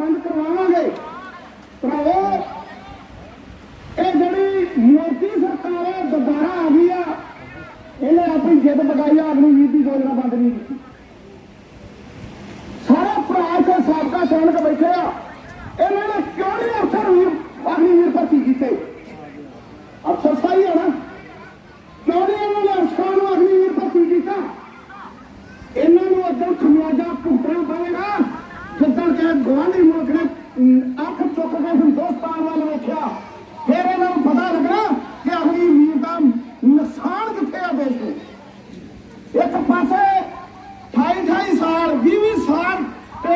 ਬੰਦ ਕਰਵਾਵਾਂਗੇ। ਭਰਾਵੋ, ਇਹ ਜਿਹੜੀ ਮੋਦੀ ਸਰਕਾਰ ਹੈ, ਦੁਬਾਰਾ ਆ ਗਈ ਆ। ਇਹਨੇ ਆਪਣੀ ਜਿੱਦ ਬਗਾਈ ਆਪਣੀ ਨੀਤੀ ਸੋਚਣਾ ਬੰਦ ਨਹੀਂ ਕੀਤੀ। ਸਾਰੇ ਭਰਾ ਇੱਥੇ ਸਾਬਕਾ ਸੈਨਿਕ ਬੈਠੇ ਆ। ਇਹਨਾਂ ਨੇ ਕਿਉਂ ਨਹੀਂ ਅਫਸਰ ਵੀਰ ਆਪਣੀ ਵੀਰ ਭਰਤੀ ਕੀਤੇ?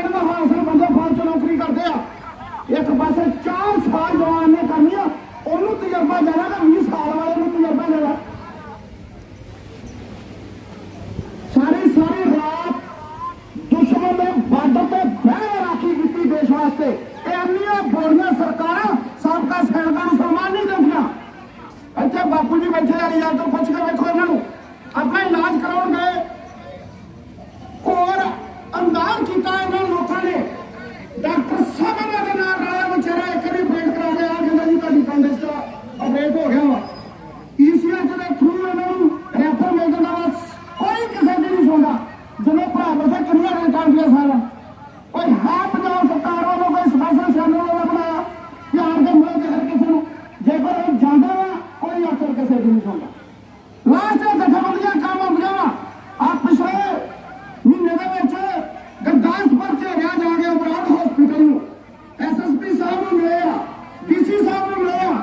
ਪਿੰਡ ਦਾ ਬੰਦੇ ਫੌਜ ਚ ਨੌਕਰੀ ਕਰਦੇ ਆ। ਇੱਕ ਪਾਸੇ 4 ਸਾਲ ਜਵਾਨ ਨੇ ਕਰਨੀ ਆ, ਉਹਨੂੰ ਤਜਰਬਾ ਜ਼ਿਆਦਾ ਤੇ 20 ਸਾਲ ਵਾਲੇ ਨੂੰ ਤਜਰਬਾ ਜ਼ਿਆਦਾ ਸਾਰੀ ਸਾਰੀ ਰਾਤ ਦੁਸ਼ਮਣ ਦੇ ਬਾਰਡਰ ਤੇ ਬਹਿ ਰਾਖੀ ਕੀਤੀ ਦੇਸ਼ ਵਾਸਤੇ। ਇਹ ਇੰਨੀਆਂ ਬੋਲੀਆਂ ਸਰਕਾਰਾਂ ਸਾਬਕਾ ਸੈਨਿਕਾਂ ਨੂੰ ਸਨਮਾਨ ਨਹੀਂ ਦਿੰਦੀਆਂ। ਇੱਥੇ ਬਾਪੂ ਜੀ ਬੈਠੇ ਆ ਯਾਰ ਤੋਂ ਪੁੱਛ ਕੇ ਵੇਖੋ ਇਹਨਾਂ ਨੂੰ। ਆਪਣਾ ਇਲਾਜ ਕਰਾਉਣ ਗਏ ਕੋਰ ਅੰਦਾਜ਼ ਕੀਤਾ ਇਹਨਾਂ ਲੋਕਾਂ ਨੇ ਡਾਕਟਰ ਸਾਹਿਬ ਇਹਨਾਂ ਦੇ ਨਾਲ ਰਲਿਆ ਵਿਚਾਰਾ ਇੱਕ ਵਾਰੀ ਬ੍ਰੇਕ ਕਰਾ ਕੇ ਆ ਕਹਿੰਦਾ ਜੀ ਤੁਹਾਡੀ ਪੰਡਿਸ ਦਾ ਆਪਰੇਟ ਹੋ ਗਿਆ ਵਾ ਈਸੀਐਚ ਦੇ ਥਰੂ ਇਹਨਾਂ ਨੂੰ ਰੈਫਰ ਮਿਲ ਜਾਂਦਾ ਵਾ ਕੋਈ ਕਿਸੇ ਦੀ ਨਹੀਂ ਸੁਣਦਾ ਜਿਵੇਂ ਭਰਾ ਬਸੇ ਕਿੰਨੀਆਂ ਰੇਟਾਂ ਕੋਈ ਹੈ ਪੰਜਾਬ ਸਰਕਾਰ ਵੱਲੋਂ ਕੋਈ ਸਪੈਸ਼ਲ ਚੈਨਲ ਵਾਲਾ ਬਣਾਇਆ ਕਿ ਆਪ ਦੇ ਦੇ ਹਰ ਕਿਸੇ ਨੂੰ। ਜੇਕਰ ਉਹ ਜਾਂਦਾ ਵਾ ਕੋਈ ਅਸਰ ਕਿਸੇ ਦੀ ਨਹੀਂ ਸੁਣਦਾ ਲਾਸਟ ਤੇ ਜਥੇਬੰਦੀਆਂ ਕੰਮ ਆਉਂਦੀਆਂ ਵਾ ਆ ਪਿਛਲੇ ਮਹੀਨੇ ਦੇ ਵਿੱਚ ਗੁਰਦਾਸਪੁਰ ਚ ਰਿਆ ਜਾ ਕੇ ਅਬਰਾਡ ਹਸਪੀਟਲ ਨੂੰ। ਐਸਐਸਪੀ ਸਾਹਿਬ ਨੂੰ ਮਿਲੇ ਆ ਡੀਸੀ ਸਾਹਿਬ ਨੂੰ ਮਿਲੇ ਆ,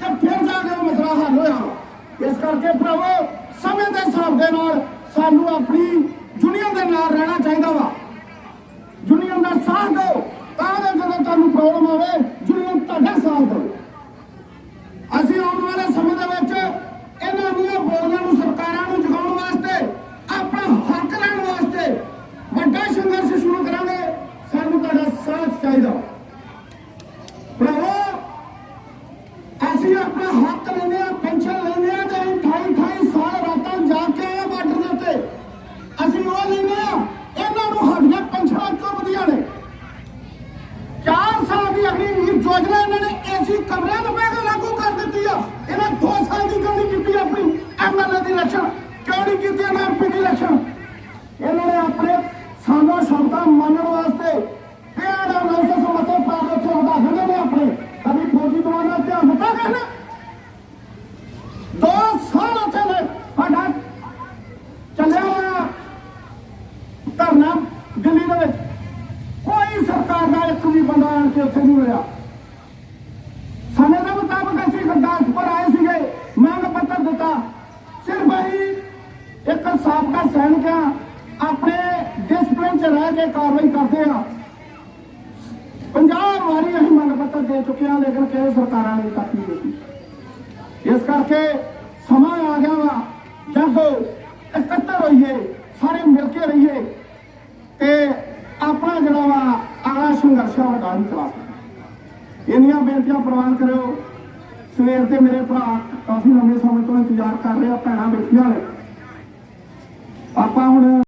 ਤੇ ਫਿਰ ਜਾ ਕੇ ਉਹ ਮਸਲਾ ਹੱਲ ਹੋਇਆ। ਵਾ। ਇਸ ਕਰਕੇ ਭਰਾਵੋ, ਸਮੇਂ ਦੇ ਹਿਸਾਬ ਦੇ ਨਾਲ ਸਾਨੂੰ ਆਪਣੀ ਯੂਨੀਅਨ ਦੇ ਨਾਲ ਰਹਿਣਾ ਚਾਹੀਦਾ ਵਾ। ਯੂਨੀਅਨ ਦਾ ਸਾਥ ਦਿਓ ਤਾਂ ਜੋ ਜਦੋਂ ਤੁਹਾਨੂੰ ਪ੍ਰੋਬਲਮ ਆਵੇ ਯੂਨੀਅਨ ਤੁਹਾਡਾ ਸਾਥ ਦੇਵੇ ਅਸੀਂ ਆਉਣ ਵਾਲੇ ਸਮੇਂ ਦੇ ਵਿੱਚ ਇਹਨਾਂ ਦੀਆਂ ਬੋਲੀਆਂ ਨੂੰ ਸਰਕਾਰਾਂ ਨੂੰ ਜਗਾਉਣ ਵਾਸਤੇ, ਆਪਣਾ ਹੱਕ ਲੈਣ ਵਾਸਤੇ ਵੱਡਾ ਸੰਘਰਸ਼ ਸ਼ੁਰੂ ਕਰਾਂਗੇ। ਸਾਨੂੰ ਤੁਹਾਡਾ ਸਾਥ ਚਾਹੀਦਾ ਭਰਾਵੋ ਅਸੀਂ ਆਪਣਾ ਹੱਕ ਲੈਂਦੇ ਆ ਪੈਨਸ਼ਨ ਲੈਂਦੇ ਆ ਤੇ 28 28 ਸਾਲ ਰਾਤਾਂ ਜਾ ਕੇ ਆਏ ਬਾਰਡਰ ਦੇ ਉੱਤੇ ਅਸੀਂ ਉਹ ਲੈਂਦੇ ਆ ਇਹਨਾਂ ਨੂੰ ਸਾਡੀਆਂ ਪੈਨਸ਼ਨਾਂ ਕਿਉਂ ਵਧੀਆਂ ਨੇ 4 ਸਾਲ ਦੀ ਅਗਲੀ ਵੀਰ ਯੋਜਨਾ ਇਹਨਾਂ ਨੇ ਏਸੀ ਕਮਰਿਆਂ ਤੋਂ ਬਹਿ ਲਾਗੂ ਕਰ ਦਿੱਤੀ ਆ। ਇਹਨਾਂ 2 ਸਾਲ ਦੀ ਕਿਉਂ ਨਹੀਂ ਕੀਤੀ ਆਪਣੀ ਐਮਐਲਏ ਦੀ ਇਲੈਕਸ਼ਨ ਕਿਉਂ ਨਹੀਂ ਕੀਤੀ ਇਹਨਾਂ ਐਮਪੀ ਦੀ ਇਲੈਕਸ਼ਨ ਇਹਨਾਂ ਨੇ ਆਪਣੇ ਸਾਡਾ ਸ਼ਬਦਾਂ ਮੰਨਣ ਵਾਸਤੇ ਕਿਹੜਾ ਲਾਇਸੈਂਸ ਮਤੇ ਪਾ ਕੇ ਉੱਥੇ ਦਿੰਦੇ ਨੇ ਆਪਣੇ। ਕਦੀ ਫੌਜੀ ਦਵਾਨਾ ਧਿਆਨ ਦਿੱਤਾ ਕਰਨਾ ਦੋ ਸਾਲ ਉੱਥੇ ਨੇ ਸਾਡਾ ਚੱਲਿਆ ਹੋਇਆ ਧਰਨਾ ਦਿੱਲੀ ਦੇ ਵਿੱਚ। ਕੋਈ ਸਰਕਾਰ ਦਾ ਇੱਕ ਵੀ ਬੰਦਾ ਆਣ ਕੇ ਉੱਥੇ ਨਹੀਂ ਹੋਇਆ ਸਮੇਂ ਦੇ ਮੁਤਾਬਕ ਅਸੀਂ ਗੁਰਦਾਸਪੁਰ ਆਏ ਸੀਗੇ ਮੰਗ ਪੱਤਰ ਦਿੱਤਾ ਸਿਰਫ ਅਸੀਂ ਇੱਕ ਸਾਬਕਾ ਸੈਨਿਕ ਆ ਆਪਣੇ ਡਿਸਪਲਿਨ ਚ ਰਹਿ ਕੇ ਕਾਰਵਾਈ ਕਰਦੇ ਆ। ਪੰਜਾਬ ਵਾਰੀ ਅਸੀਂ ਮੰਗ ਪੱਤਰ ਦੇ ਚੁੱਕੇ ਆ, ਲੇਕਿਨ ਕਿਸੇ ਸਰਕਾਰਾਂ ਨੇ ਤੱਕ ਨਹੀਂ ਦਿੱਤੀ। ਇਸ ਕਰਕੇ ਸਮਾਂ ਆ ਗਿਆ ਵਾ, ਜਦ ਇਕੱਤਰ ਹੋਈਏ, ਸਾਰੇ ਮਿਲ ਕੇ ਰਹੀਏ, ਤੇ ਆਪਣਾ ਜਿਹੜਾ ਵਾ ਅਗਲਾ ਸੰਘਰਸ਼ ਆ ਵੱਡਾ ਹੀ। ਚਲਾ ਇੰਨੀਆਂ ਬੇਨਤੀਆਂ ਪ੍ਰਵਾਨ ਕਰਿਓ। ਸਵੇਰ ਤੇ ਮੇਰੇ ਭਰਾ ਕਾਫੀ ਲੰਮੇ ਸਮੇਂ ਤੋਂ ਇੰਤਜ਼ਾਰ ਕਰ ਰਹੇ ਆ, ਭੈਣਾਂ ਬੈਠੀਆਂ ਨੇ। ਆਪਾਂ ਹੁਣ